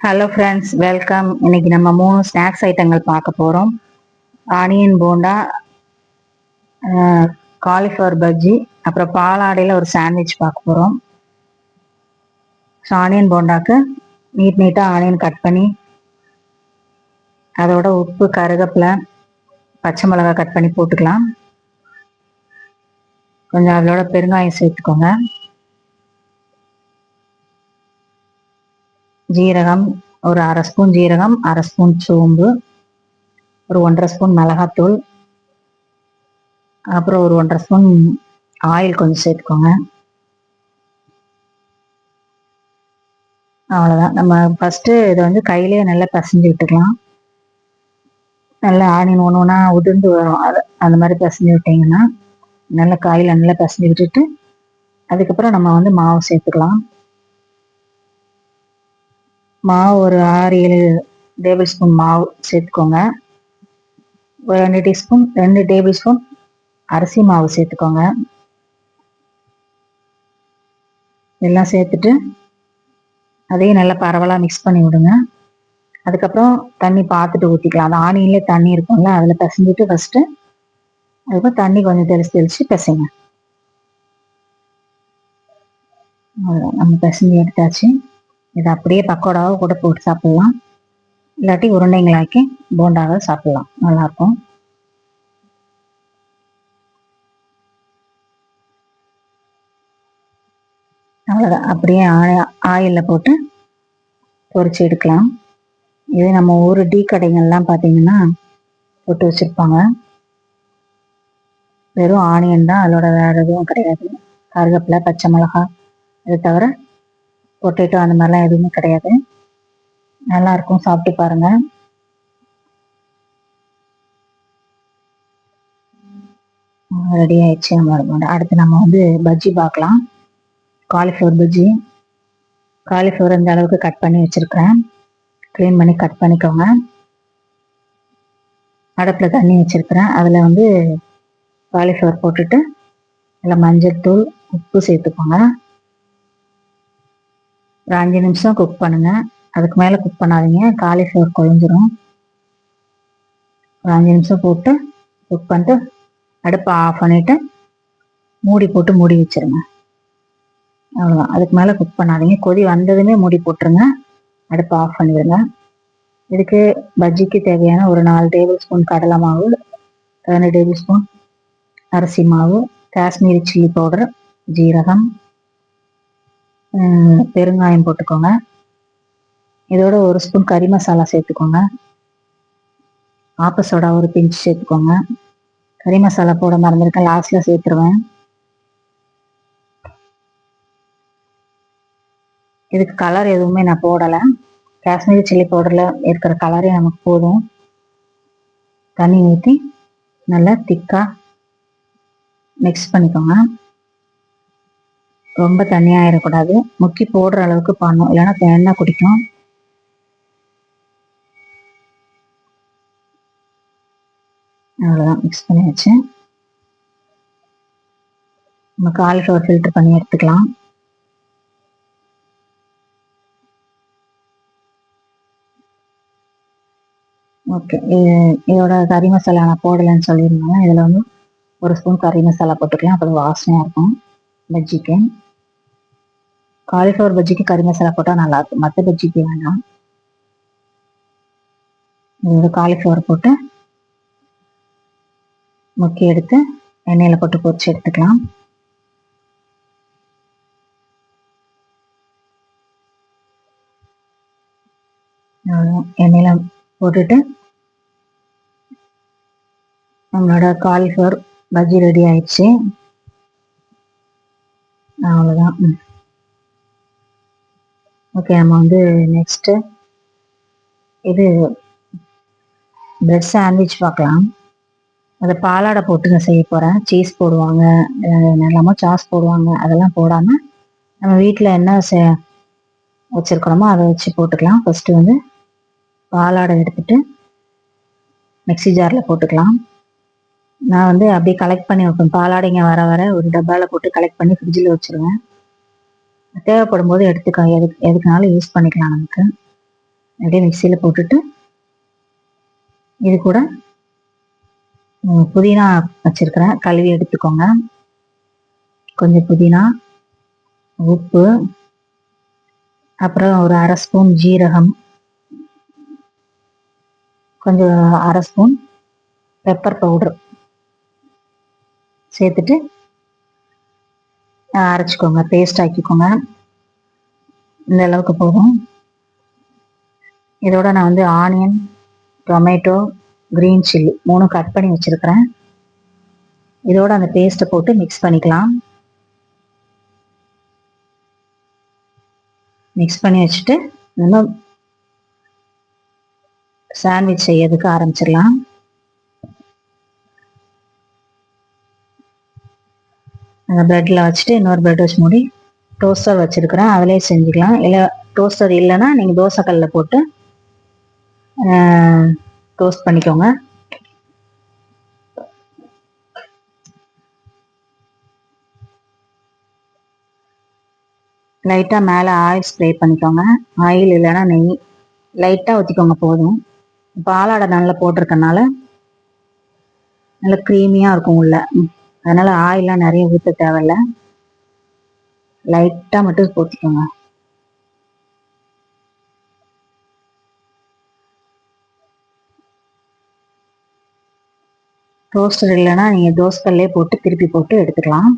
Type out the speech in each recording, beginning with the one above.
Hello friends welcome இன்னைக்கு நம்ம மூணு ஸ்நாக்ஸ் ஐட்டங்கள் பார்க்க போகிறோம் ஆனியன் போண்டா காலிஃப்ளவர் பஜ்ஜி அப்புறம் பாலாடையில் ஒரு சாண்ட்விச் பார்க்க போகிறோம் ஸோ ஆனியன் போண்டாக்கு நீட் நீட்டாக ஆனியன் கட் பண்ணி அதோட உப்பு கருகப்பில் பச்சை மிளகாய் கட் பண்ணி போட்டுக்கலாம். கொஞ்சம் அதோட பெருங்காயம் சேர்த்துக்கோங்க. ஜீரகம் ஒரு அரை ஸ்பூன் ஜீரகம் அரை ஸ்பூன் சோம்பு ஒரு ஒன்றரை ஸ்பூன் மிளகாத்தூள் அப்புறம் ஒரு ஒன்றரை ஸ்பூன் ஆயில் கொஞ்சம் சேர்த்துக்கோங்க. அவ்வளோதான் நம்ம ஃபஸ்ட்டு இதை வந்து கையிலேயே நல்லா பசைஞ்சு விட்டுக்கலாம். நல்லா ஆனியன் ஒன்று ஒன்றா உதிர்ந்து வரும். அது அந்த மாதிரி பசைஞ்சு விட்டிங்கன்னா நல்லா காயில் நல்லா பசைஞ்சு விட்டுட்டு அதுக்கப்புறம் நம்ம வந்து மாவு சேர்த்துக்கலாம். மாவு ஒரு ஆறு ஏழு டேபிள் ஸ்பூன் மாவு சேர்த்துக்கோங்க. ஒரு ரெண்டு டீஸ்பூன் ரெண்டு டேபிள் ஸ்பூன் அரிசி மாவு சேர்த்துக்கோங்க. எல்லாம் சேர்த்துட்டு அதையும் நல்லா பரவலாக மிக்ஸ் பண்ணி விடுங்க. அதுக்கப்புறம் தண்ணி பார்த்துட்டு ஊற்றிக்கலாம் அந்த ஆனியன்லேயே தண்ணி இருக்கும்ல அதில் பிசைஞ்சிட்டு ஃபஸ்ட்டு அதுக்கப்புறம் தண்ணி கொஞ்சம் தெளிச்சு தெளிச்சு பிசைங்க. நம்ம பிசைஞ்சு எடுத்தாச்சு. இதை அப்படியே பக்கோடாவை கூட போட்டு சாப்பிட்லாம். இல்லாட்டி உருண்டைங்களாக்கி போண்டாவை சாப்பிட்லாம். நல்லாயிருக்கும் அவ்வளோதான் அப்படியே ஆயிலில் போட்டு பொறிச்சு எடுக்கலாம். இது நம்ம ஊர் டீ கடைகள்லாம் பார்த்தீங்கன்னா போட்டு வச்சுருப்பாங்க. வெறும் ஆனியன் தான். அதோட வேறு எதுவும் கிடையாது. கருவேப்பிலை பச்சை மிளகா இது தவிர பொட்டேட்டோ அந்த மாதிரிலாம் எதுவுமே கிடையாது. நல்லா இருக்கும் சாப்பிட்டு பாருங்க. ரெடி ஆயிடுச்சு. நம்ம அடுத்து நம்ம வந்து பஜ்ஜி பார்க்கலாம். காலிஃப்ளவர் பஜ்ஜி. காலிஃப்ளவர் இந்த அளவுக்கு கட் பண்ணி வச்சுருக்கிறேன். க்ளீன் பண்ணி கட் பண்ணிக்கோங்க. அடுப்பில் தண்ணி வச்சுருக்கிறேன். அதில் வந்து காலிஃப்ளவர் போட்டுட்டு அதில் மஞ்சள் தூள் உப்பு சேர்த்துக்கோங்க. ஒரு அஞ்சு நிமிஷம் குக் பண்ணுங்க. அதுக்கு மேலே குக் பண்ணாதீங்க. காலிஃப்ளவர் குழஞ்சிரும் ஒரு அஞ்சு நிமிஷம் போட்டு குக் பண்ணிட்டு அடுப்பை ஆஃப் பண்ணிவிட்டு மூடி போட்டு மூடி வச்சுருங்க. அவ்வளோதான் அதுக்கு மேலே குக் பண்ணாதீங்க. கொதி வந்ததுமே மூடி போட்டுருங்க. அடுப்பை ஆஃப் பண்ணிடுங்க. இதுக்கு பஜ்ஜிக்கு தேவையான ஒரு நாலு டேபிள் ஸ்பூன் கடலை மாவு ரெண்டு டேபிள் ஸ்பூன் அரிசி மாவு காஷ்மீரி சில்லி பவுடர் ஜீரகம் பெருங்காயம் போட்டுக்கோங்க. இதோட ஒரு ஸ்பூன் கறி மசாலா சேர்த்துக்கோங்க. ஆப்ப சோடா ஒரு பிஞ்ச் சேர்த்துக்கோங்க. கறி மசாலா போட மறந்துருக்கேன் லாஸ்ட்ல சேர்த்துருவேன். இதுக்கு கலர் எதுவுமே நான் போடலை. காஷ்மீரி சில்லி பவுடரில் இருக்கிற கலரே நமக்கு போதும். தண்ணி ஊற்றி நல்லா திக்காக மிக்ஸ் பண்ணிக்கோங்க. ரொம்ப தண்ணியாயிடக்கூடாது முக்கி போடுற அளவுக்கு பண்ணும். இல்லைன்னா எண்ணெய் குடிக்கும். அவ்வளோதான் மிக்ஸ் பண்ணி வச்சு நம்ம காலிஃப்ளவர் ஃபில்டர் பண்ணி எடுத்துக்கலாம். ஓகே இதோட கறி மசாலா நான் போடலைன்னு சொல்லியிருந்தாங்க இதில் வந்து ஒரு ஸ்பூன் கறி மசாலா போட்டுக்கலாம். அப்போ வாசனையாக இருக்கும். பஜ்ஜிக்கு காலிஃப்ளவர் பஜ்ஜிக்கு கறி மசாலா போட்டால் நல்லாயிருக்கும் மற்ற பஜ்ஜிக்கு வேண்டாம். இது காலிஃப்ளவர் போட்டு முக்கி எடுத்து எண்ணெயில் போட்டு பொரிச்சு எடுத்துக்கலாம். எண்ணெயில் போட்டுட்டு நம்மளோட காலிஃப்ளவர் பஜ்ஜி ரெடி ஆயிடுச்சு. அவ்வளோதான் ஓகே நம்ம வந்து நெக்ஸ்ட்டு இது பிரெட் சாண்ட்விச் பார்க்கலாம். அதை பாலாடை போட்டு நான் செய்ய போகிறேன் சீஸ் போடுவாங்க எல்லாமோ சாஸ் போடுவாங்க அதெல்லாம் போடாமல் நம்ம வீட்டில் என்ன செ வச்சுருக்கிறோமோ அதை வச்சு போட்டுக்கலாம். ஃபஸ்ட்டு வந்து பாலாடை எடுத்துட்டு மிக்சி ஜாரில் போட்டுக்கலாம். நான் வந்து அப்படியே கலெக்ட் பண்ணி வைப்பேன். பாலாடைங்க வர வர ஒரு டப்பாவில் போட்டு கலெக்ட் பண்ணி ஃப்ரிட்ஜில் வச்சுருவேன். தேவைப்படும் போது எடுத்துக்க. எதுக்கு எதுக்குனாலும் யூஸ் பண்ணிக்கலாம் நமக்கு. அப்படியே மிக்சியில் போட்டுட்டு இது கூட புதினா வச்சிருக்கிறேன். கழுவி எடுத்துக்கோங்க. கொஞ்சம் புதினா உப்பு அப்புறம் ஒரு அரை ஸ்பூன் ஜீரகம் கொஞ்சம் அரை ஸ்பூன் பெப்பர் பவுடர் சேர்த்துட்டு அரைச்சிக்கோங்க. பேஸ்ட் ஆக்கிக்கோங்க. இந்த அளவுக்கு போதும். இதோட நான் வந்து ஆனியன் டொமேட்டோ கிரீன் சில்லி மூணும் கட் பண்ணி வச்சுருக்கிறேன். இதோட அந்த பேஸ்ட்டை போட்டு மிக்ஸ் பண்ணிக்கலாம். மிக்ஸ் பண்ணி வச்சுட்டு நம்ம சாண்ட்விச் செய்யறதுக்கு ஆரம்பிச்சிடலாம். அந்த ப்ரெட்டில் வச்சுட்டு இன்னொரு பிரெட் வச்சு மூடி டோஸ்டர் வச்சுருக்குறேன் அதிலே செஞ்சுக்கலாம். இல்லை டோஸ்டர் இல்லைன்னா நீங்கள் தோசைக்கல்லில் போட்டு டோஸ்ட் பண்ணிக்கோங்க. லைட்டாக மேலே ஆயில் ஸ்ப்ரே பண்ணிக்கோங்க. ஆயில் இல்லைன்னா நெய். லைட்டாக ஊற்றிக்கோங்க போதும். பாலாடை நல்லா போட்டிருக்கனால நல்லா க்ரீமியாக இருக்கும் உள்ள. ம். அதனால ஆயிலாம் நிறைய ஊற்ற தேவையில்ல. லைட்டாக மட்டும் போட்டுக்கோங்க. டோஸ்டர் இல்லைன்னா நீங்கள் தோசைக்கல்லே போட்டு திருப்பி போட்டு எடுத்துக்கலாம்.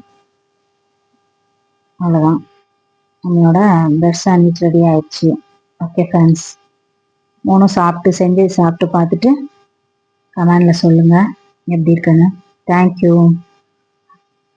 அவ்வளோதான் நம்மளோட பிரெட் சாண்ட்விச் ரெடி ஆயிடுச்சு. ஓகே ஃப்ரெண்ட்ஸ் மூணும் சாப்பிட்டு செஞ்சு சாப்பிட்டு பார்த்துட்டு கமெண்டில் சொல்லுங்கள் எப்படி இருக்குன்னு. தேங்க்யூ